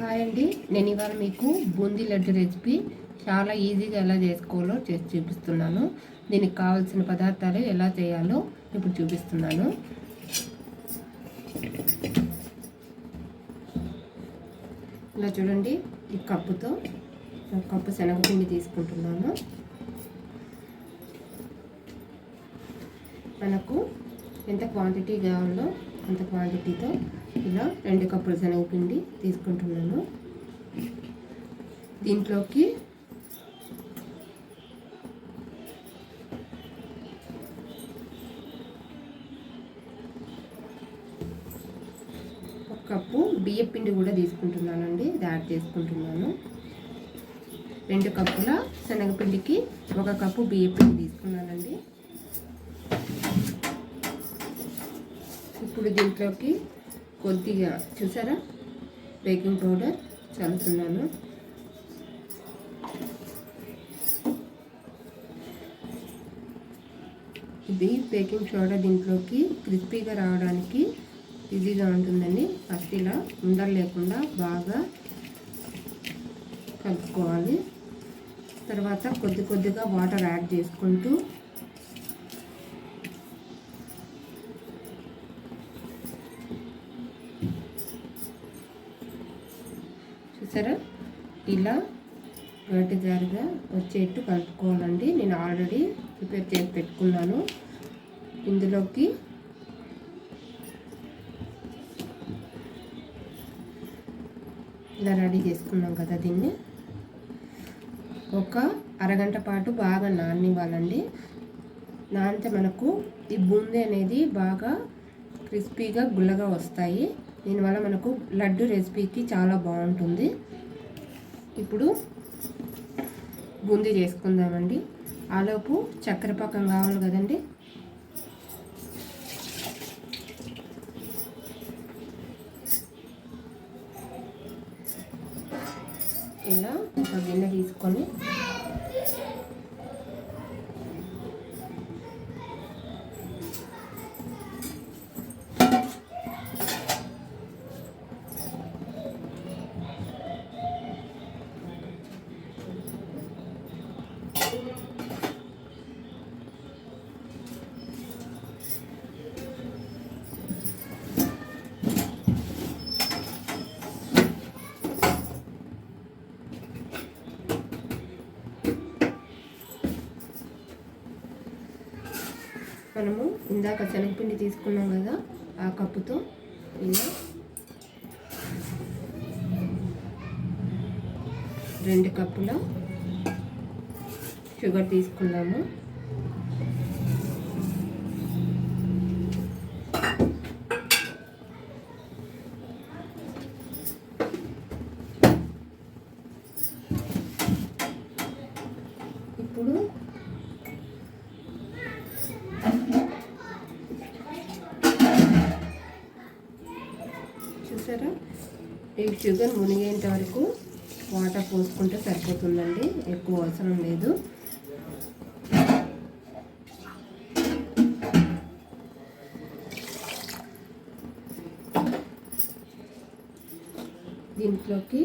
Hi అండి. నేను ఇవాళ మీకు బూందీ లడ్డు రెసిపీ చాలా ఈజీగా ఎలా చేసుకోవాలో చేసి చూపిస్తున్నాను. దీనికి కావాల్సిన పదార్థాలు ఎలా చేయాలో ఇప్పుడు చూపిస్తున్నాను. ఇలా చూడండి ఈ కప్పుతో కప్పు శనగపిండి తీసుకుంటున్నాను. మనకు ఎంత క్వాంటిటీ కావాలో అంత క్వాంటిటీతో ఇలా రెండు కప్పులు శనగపిండి తీసుకుంటున్నాను. దీంట్లోకి ఒక కప్పు బియ్య పిండి కూడా తీసుకుంటున్నానండి. ఇది యాడ్ చేసుకుంటున్నాను. రెండు కప్పుల శనగపిండికి ఒక కప్పు బియ్య పిండి తీసుకున్నానండి. ఇప్పుడు దీంట్లోకి కొద్దిగా చూసారా? బేకింగ్ పౌడర్ చల్లుతున్నాను. ఇది బేకింగ్ సోడా దీంట్లోకి క్రిస్పీగా రావడానికి ఈజీగా ఉంటుందండి ఫస్ట్ ఇలా ఉండలు లేకుండా బాగా కలుపుకోవాలి. తర్వాత కొద్ది కొద్దిగా వాటర్ యాడ్ చేసుకుంటూ చూసారా ఇలా గట్టి జారుగా వచ్చేట్టు కలుపుకోవాలండి. నేను ఆల్రెడీ ప్రిపేర్ చేసి పెట్టుకున్నాను. ఇందులోకి ఇలా రెడీ చేసుకున్నాం కదా దీన్ని. ఒక అరగంట పాటు బాగా నాననివ్వాలండి. నానితే మనకు ఈ బూందీ అనేది బాగా క్రిస్పీగా గుల్లగా వస్తాయి. దీనివల్ల మనకు లడ్డు రెసిపీకి చాలా బాగుంటుంది. ఇప్పుడు బూందీ చేసుకుందామండి. ఆలోపు చక్కెర పాకం కావాలి కదండి. ఇలా ఒక గిన్నె తీసుకొని మనము ఇందాక శనగపిండి తీసుకున్నాం కదా ఆ కప్పుతో. ఇలా. రెండు కప్పుల షుగర్ తీసుకున్నాము ఇప్పుడు చూసారా? ఈ షుగర్ మునిగేంత వరకు వాటర్ పోసుకుంటే సరిపోతుందండి. ఎక్కువ అవసరం లేదు. దీంట్లోకి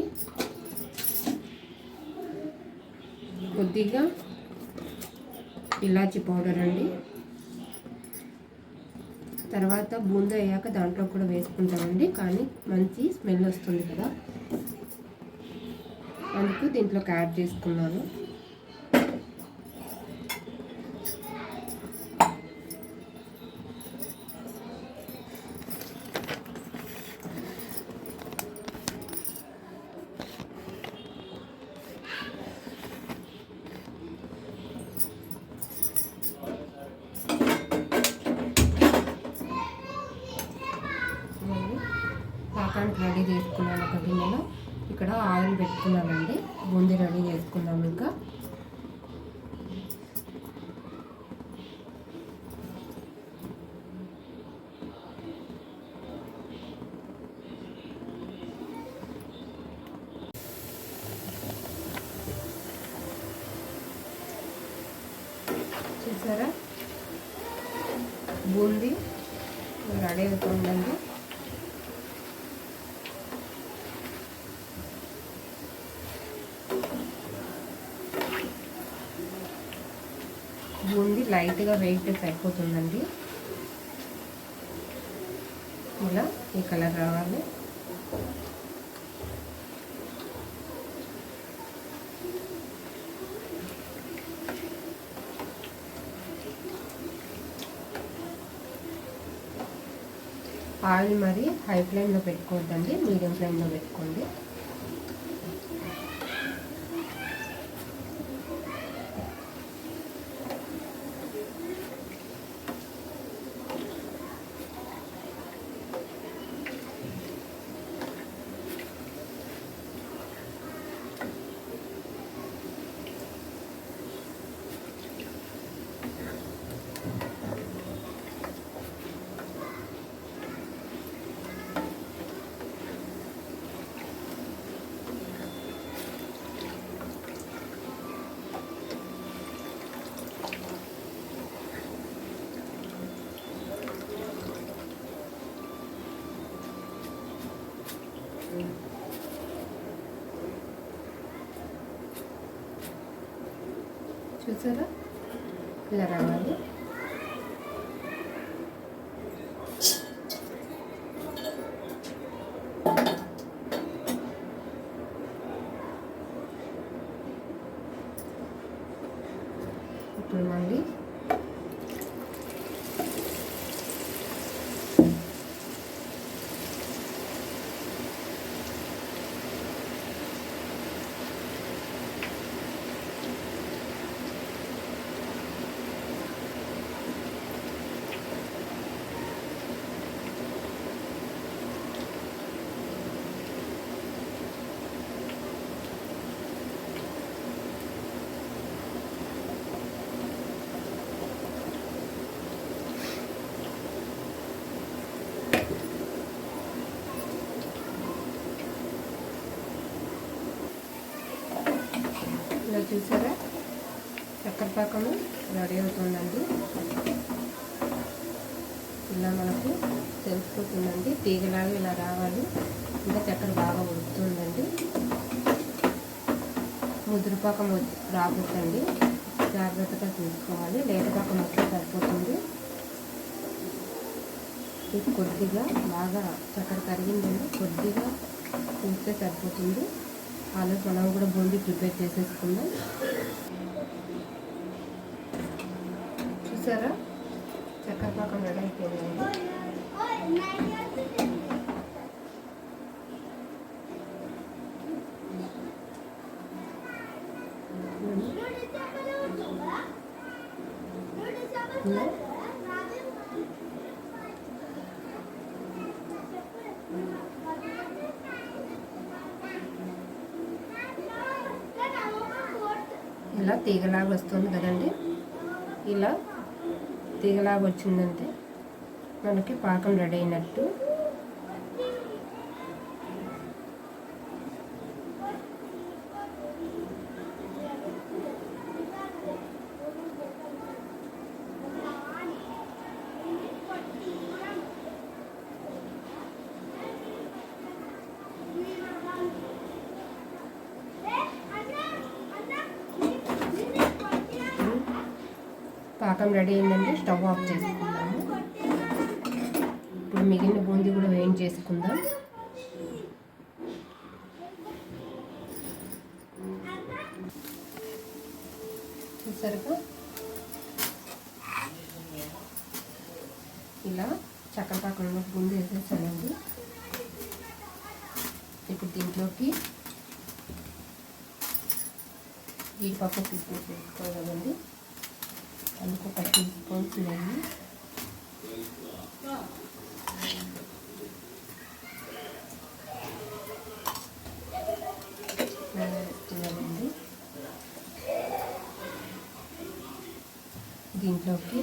కొద్దిగా ఇలాచి పౌడర్ అండి. తర్వాత బూంద అయ్యాక దాంట్లో కూడా వేసుకుంటామండి. కానీ మంచి స్మెల్ వస్తుంది కదా. అందుకు దీంట్లోకి యాడ్ చేసుకున్నాను. పాకానికి రెడీ చేసుకున్నాను ఒక గిన్నెలో. ఇక్కడ ఆయిల్ పెట్టుకున్నానండి. బూందీ రెడీ చేసుకున్నాము ఇంకా. చూసారా? బూందీ రెడీ అవుతుందండి. లైట్గా వెయిట్ సరిపోతుందండి. ఇలా ఈ కలర్ రావాలి. ఆయిల్ మరి హై ఫ్లేమ్లో పెట్టుకోవద్దండి మీడియం ఫ్లేమ్లో పెట్టుకోండి. చూసారా? ఇలా రావాలి ఇప్పుడు మళ్ళీ ఇలా చూసారా? చక్కెర పాకము రెడీ అవుతుందండి. ఇలా మనకు తెలిసిపోతుందండి తీగలాగా ఇలా రావాలి. ఇంకా చక్కెర బాగా ఉడుకుతుందండి. ముద్రపాకం రాబోతుంది జాగ్రత్తగా చూసుకోవాలి లేటపాకం వస్తే సరిపోతుంది. ఇది కొద్దిగా బాగా చక్కెర కరిగిందండి. కొద్దిగా చూస్తే సరిపోతుంది. ఆలోపు మనం కూడా బూందీ ప్రిపేర్ చేసేసుకుందాం. చూసారా? చక్కెర పాకం రెడీ అయిపోయిందండి ఇలా ఇలా తీగలాగా వస్తుంది కదండి. ఇలా తీగలాగా వచ్చిందంటే మనకి పాకం రెడీ అయినట్టు. పాకం రెడీ అయిందండి స్టవ్ ఆఫ్ చేసుకుందాము. ఇప్పుడు మిగిలిన బూందీ కూడా వేయించి చేసుకుందాం. చూసారుగా ఇలా చక్కెర పాకంలో బూందీ వేసేసానండి. ఇప్పుడు దీంట్లోకి జీడిపప్పు కిస్మిస్ వేసుకోవాలండి అందుకు ఒక టీ స్పూన్స్ నెయ్యి దీంట్లోకి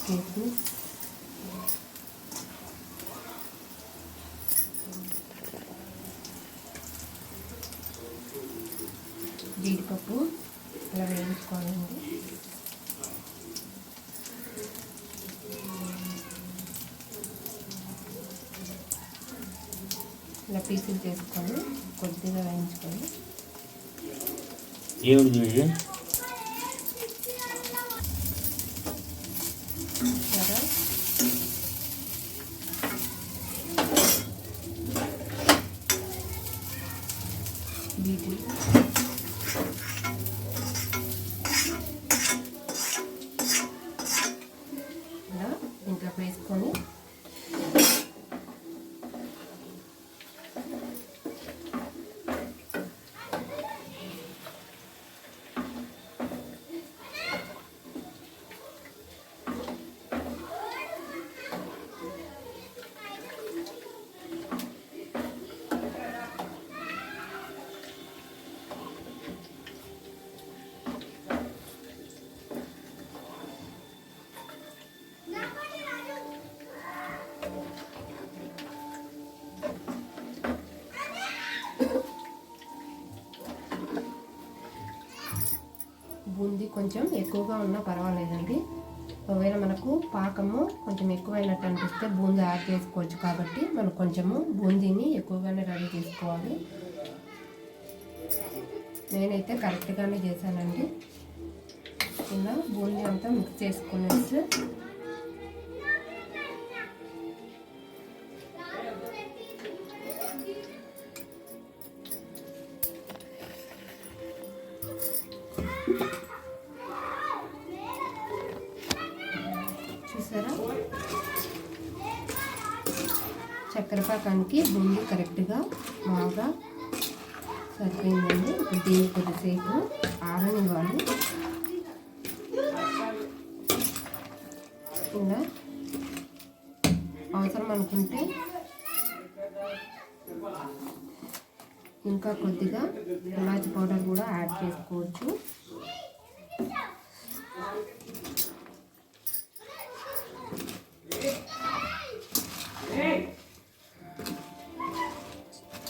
కిస్మిస్ జీడిపప్పు ఇలా వేయించుకోవాలండి ఇలా పీసులు చేసుకొని కొద్దిగా వేయించుకొని ఏమిటి చూసి చూసారా వీటిని ఇలా దీంట్లో వేసుకొని బూందీ కొంచెం ఎక్కువగా ఉన్నా పర్వాలేదండి. ఒకవేళ మనకు పాకము కొంచెం ఎక్కువైనట్టు అనిపిస్తే బూందీ యాడ్ చేసుకోవచ్చు కాబట్టి మనం కొంచెము బూందీని ఎక్కువగానే రెడీ చేసుకోవాలి. నేనైతే కరెక్ట్గానే చేశానండి. ఇలా బూందీ అంతా మిక్స్ చేసుకునేసి చక్కెర పాకానికి కరెక్ట్గా బాగా సరిపోయిందండి. ఇప్పుడు దీన్ని కొద్దిసేపు ఆరనివ్వాలి. ఇలా అవసరం అనుకుంటే ఇంకా కొద్దిగా ఇలాచి పౌడర్ కూడా యాడ్ చేసుకోవచ్చు.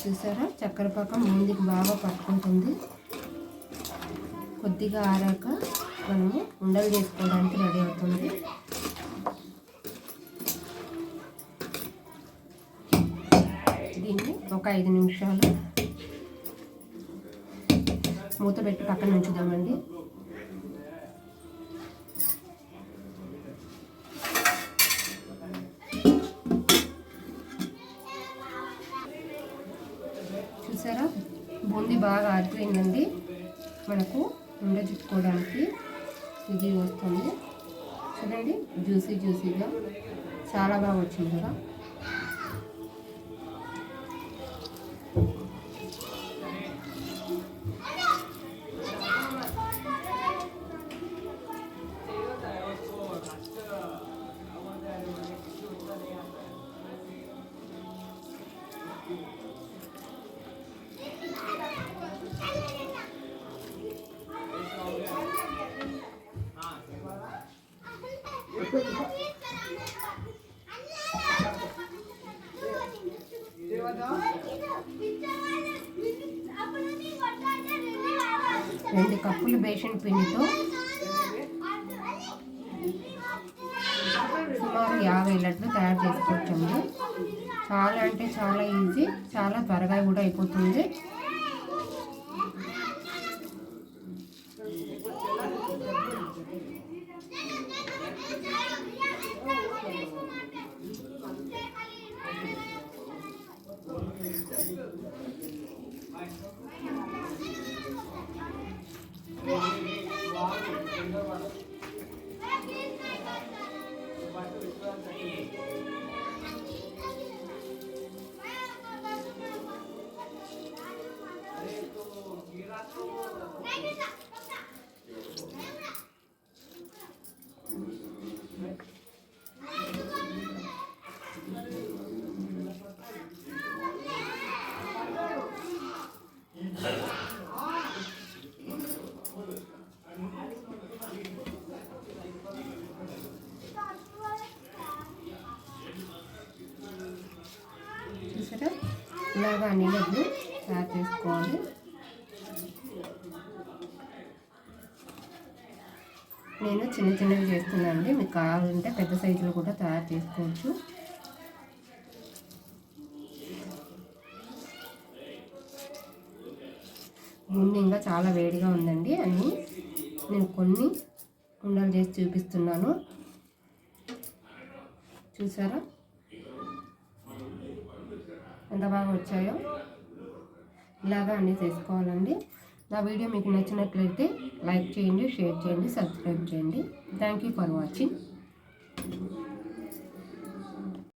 చూసారా? చక్కెర పాకం ముందుకు బాగా పట్టుకుంటుంది. కొద్దిగా ఆరాక మనము ఉండలు చేసుకోవడానికి రెడీ అవుతుంది. దీన్ని ఒక ఐదు నిమిషాలు మూత పెట్టి పక్కన ఉంచుదామండి. చాలా బాగా వచ్చింది కదా. రెండు కప్పులు బేషన్ పిండితో సుమారు యాభై లడ్లు తయారు చేసుకోవచ్చండి. చాలా అంటే చాలా ఈజీ చాలా త్వరగా కూడా అయిపోతుంది. చూసారా ఇలాగా అన్ని తయారు చేసుకోవాలి. నేను చిన్న చిన్నవి చేస్తున్నాను అండి మీకు కావాలంటే పెద్ద సైజులో కూడా తయారు చేసుకోవచ్చు. ముందు ఇంకా చాలా వేడిగా ఉందండి. అన్నీ నేను కొన్ని ఉండలు చేసి చూపిస్తున్నాను. చూసారా? ఎంత బాగా వచ్చాయో ఇలాగా అన్నీ చేసుకోవాలండి నా వీడియో మీకు నచ్చినట్లయితే లైక్ చేయండి షేర్ చేయండి సబ్స్క్రైబ్ చేయండి. Thank you for watching